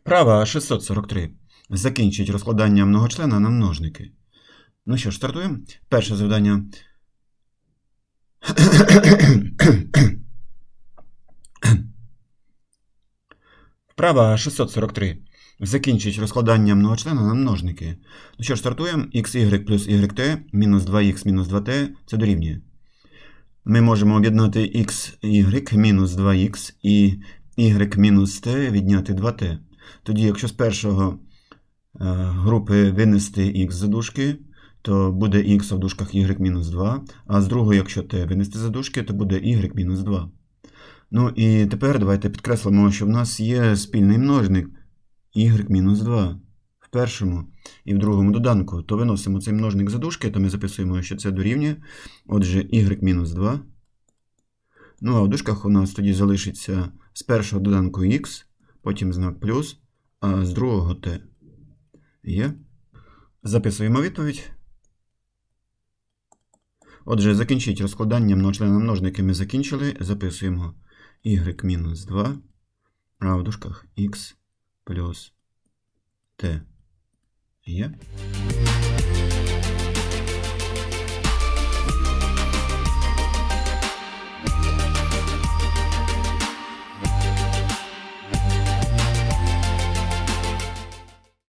Вправа 643. Закінчить розкладання многочлена на множники. Ну що ж, стартуємо. Перше завдання. Вправа 643. Закінчить розкладання многочлена на множники. Ну що ж, стартуємо. xy плюс yt мінус 2х мінус 2t це дорівнює. Ми можемо об'єднати xy мінус 2х і y мінус t відняти 2t. Тоді, якщо з першого е, групи винести х за дужки, то буде х в дужках y-2, а з другої, якщо t винести за дужки, то буде y-2. Ну і тепер давайте підкреслимо, що в нас є спільний множник y-2 в першому і в другому доданку. То виносимо цей множник за дужки, то ми записуємо, що це дорівнює. Отже, y-2. Ну, а в дужках у нас тоді залишиться з першого доданку x, потім знак плюс, з другого Т. Є. Записуємо відповідь. Отже, закінчіть розкладання многочлена множники ми закінчили. Записуємо y мінус 2, а в дужках x плюс t. Є.